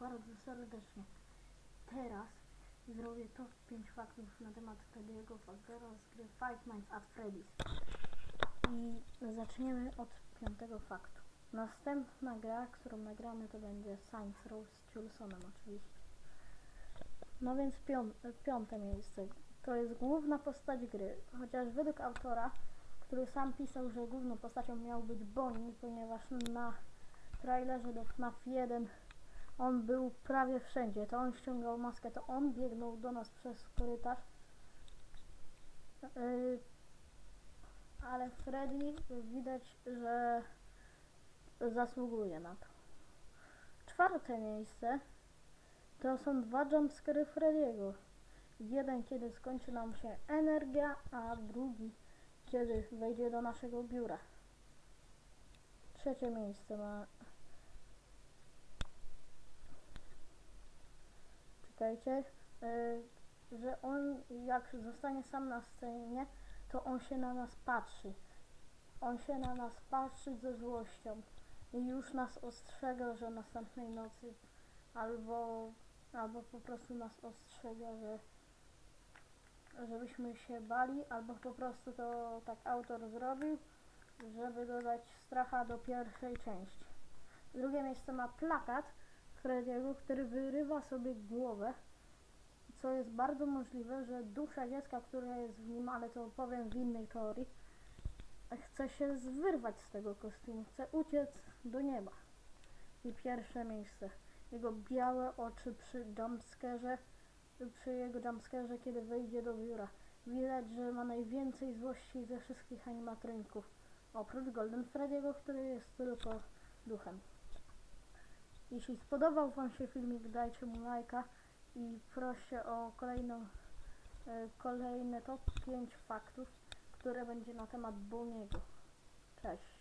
bardzo serdecznie. Teraz zrobię top 5 faktów na temat Freddy'ego Fazbeara z gry Five Nights at Freddy's. I zaczniemy od piątego faktu. Następna gra, którą nagramy, to będzie Saints Row z Julsonem oczywiście. No więc pią piąte miejsce. To jest główna postać gry. Chociaż według autora, który sam pisał, że główną postacią miał być Bonnie, ponieważ na trailerze do FNAF 1 on był prawie wszędzie. To on ściągał maskę, to on biegnął do nas przez korytarz. Yy, ale Freddy widać, że zasługuje na to. Czwarte miejsce to są dwa jumpscary Freddy'ego. Jeden, kiedy skończy nam się energia, a drugi, kiedy wejdzie do naszego biura. Trzecie miejsce ma... Czekajcie, yy, że on jak zostanie sam na scenie, to on się na nas patrzy. On się na nas patrzy ze złością i już nas ostrzega, że następnej nocy albo, albo po prostu nas ostrzega, że żebyśmy się bali, albo po prostu to tak autor zrobił, żeby dodać stracha do pierwszej części. Drugie miejsce ma plakat Frediego, który wyrywa sobie głowę, co jest bardzo możliwe, że dusza dziecka, która jest w nim, ale to powiem w innej teorii, chce się wyrwać z tego kostiumu, chce uciec do nieba. I pierwsze miejsce. Jego białe oczy przy jumpscarze, przy jego jumpscarze, kiedy wejdzie do biura. Widać, że ma najwięcej złości ze wszystkich animatroników. Oprócz Golden Freddy'ego, który jest tylko duchem. Jeśli spodobał Wam się filmik, dajcie mu lajka i proszę o kolejną, e, kolejne top 5 faktów, które będzie na temat Boniego. Cześć.